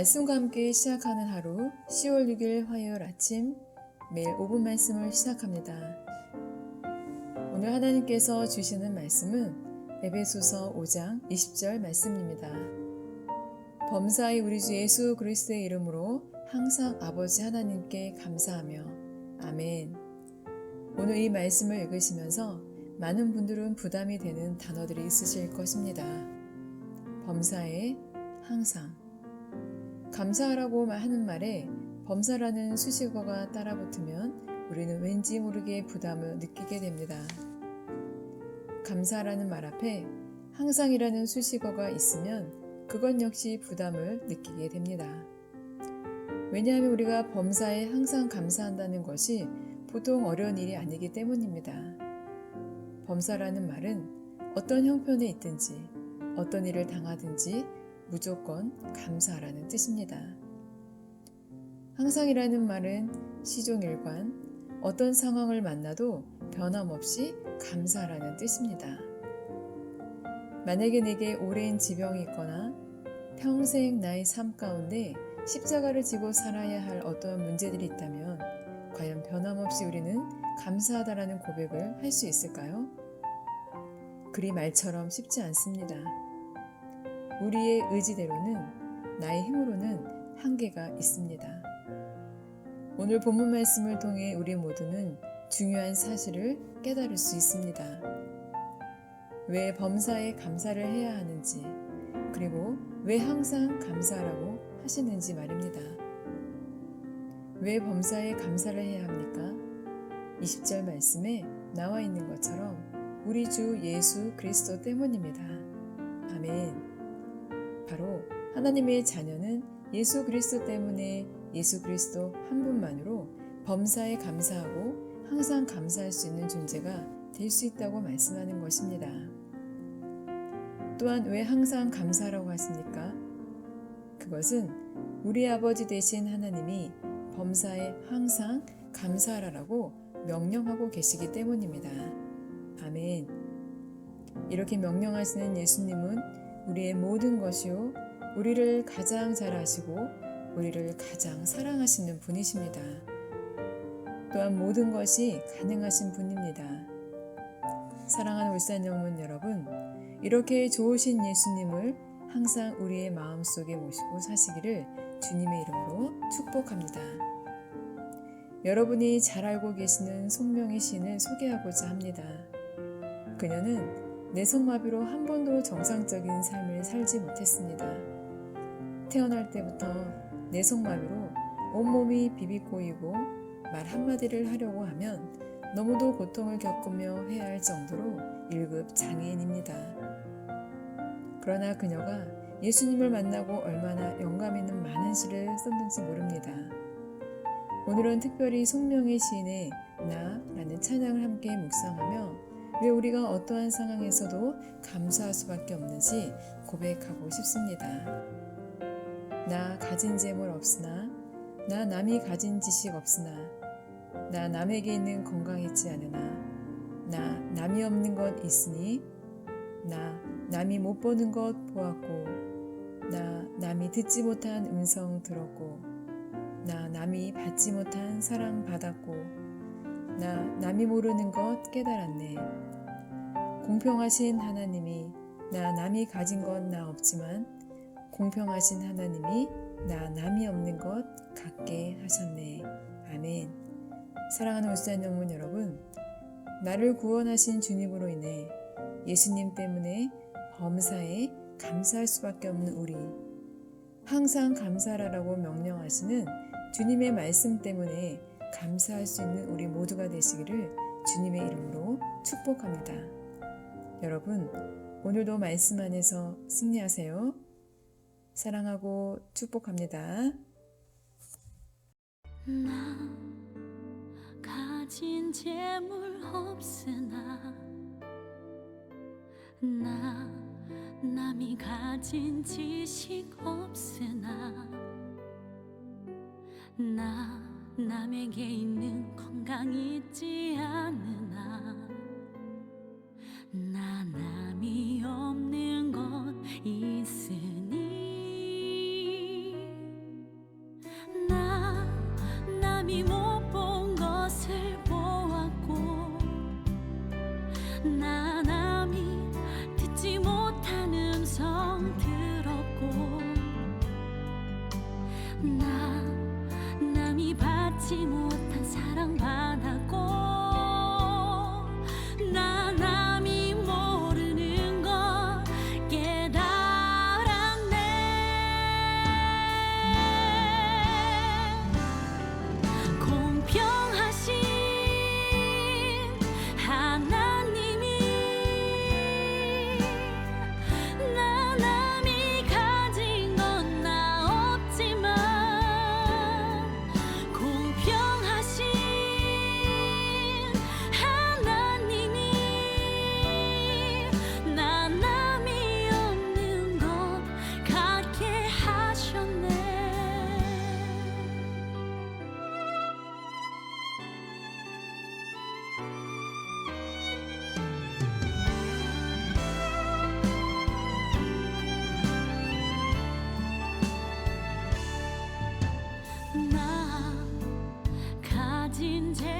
말씀과 함께 시작하는 하루 10월 6일 화요일 아침 매일 5분 말씀을 시작합니다. 오늘 하나님께서 주시는 말씀은 에베소서 5장 20절 말씀입니다. 범사의 우리 주 예수 그리스도의 이름으로 항상 아버지 하나님께 감사하며 아멘. 오늘 이 말씀을 읽으시면서 많은 분들은 부담이 되는 단어들이 있으실 것입니다. 범사에 항상 감사하라고 하는 말에 범사라는 수식어가 따라붙으면 우리는 왠지 모르게 부담을 느끼게 됩니다. 감사라는 말 앞에 항상이라는 수식어가 있으면 그것 역시 부담을 느끼게 됩니다. 왜냐하면 우리가 범사에 항상 감사한다는 것이 보통 어려운 일이 아니기 때문입니다. 범사라는 말은 어떤 형편에 있든지 어떤 일을 당하든지 무조건 감사하라는 뜻입니다. 항상이라는 말은 시종일관 어떤 상황을 만나도 변함없이 감사하라는 뜻입니다. 만약에 내게 오랜 지병이 있거나 평생 나의 삶 가운데 십자가를 지고 살아야 할 어떤 문제들이 있다면 과연 변함없이 우리는 감사하다라는 고백을 할 수 있을까요? 그리 말처럼 쉽지 않습니다. 우리의 의지대로는 나의 힘으로는 한계가 있습니다. 오늘 본문 말씀을 통해 우리 모두는 중요한 사실을 깨달을 수 있습니다. 왜 범사에 감사를 해야 하는지, 그리고 왜 항상 감사하라고 하시는지 말입니다. 왜 범사에 감사를 해야 합니까? 20절 말씀에 나와 있는 것처럼 우리 주 예수 그리스도 때문입니다. 아멘. 바로 하나님의 자녀는 예수 그리스도 때문에 예수 그리스도 한 분만으로 범사에 감사하고 항상 감사할 수 있는 존재가 될 수 있다고 말씀하는 것입니다. 또한 왜 항상 감사하라고 하십니까? 그것은 우리 아버지 되신 하나님이 범사에 항상 감사하라고 명령하고 계시기 때문입니다. 아멘. 이렇게 명령하시는 예수님은 우리의 모든 것이요, 우리를 가장 잘 아시고, 우리를 가장 사랑하시는 분이십니다. 또한 모든 것이 가능하신 분입니다. 사랑하는 울산 영문 여러분, 이렇게 좋으신 예수님을 항상 우리의 마음 속에 모시고 사시기를 주님의 이름으로 축복합니다. 여러분이 잘 알고 계시는 송명의 시인을 소개하고자 합니다. 그녀는 내성마비로 한 번도 정상적인 삶을 살지 못했습니다. 태어날 때부터 내성마비로 온몸이 비비꼬이고 말 한마디를 하려고 하면 너무도 고통을 겪으며 해야 할 정도로 1급 장애인입니다. 그러나 그녀가 예수님을 만나고 얼마나 영감 있는 많은 시를 썼는지 모릅니다. 오늘은 특별히 송명의 시인의 나라는 찬양을 함께 묵상하며 왜 우리가 어떠한 상황에서도 감사할 수밖에 없는지 고백하고 싶습니다. 나 가진 재물 없으나 나 남이 가진 지식 없으나 나 남에게 있는 건강 있지 않으나 나 남이 없는 것 있으니 나 남이 못 보는 것 보았고 나 남이 듣지 못한 음성 들었고 나 남이 받지 못한 사랑 받았고 나 남이 모르는 것 깨달았네 공평하신 하나님이 나 남이 가진 것나 없지만 공평하신 하나님이 나 남이 없는 것 갖게 하셨네 아멘 사랑하는 울산 영문 여러분 나를 구원하신 주님으로 인해 예수님 때문에 범사에 감사할 수밖에 없는 우리 항상 감사하라고 명령하시는 주님의 말씀 때문에 감사할 수 있는 우리 모두가 되시기를 주님의 이름으로 축복합니다. 여러분, 오늘도 말씀 안에서 승리하세요. 사랑하고 축복합니다. 나 가진 재물 없으나 나 남이 가진 지식 없으나 나 남에게 있는 건강 있지 않으 들었고 나 남이 받지 못한 사랑 받 in town.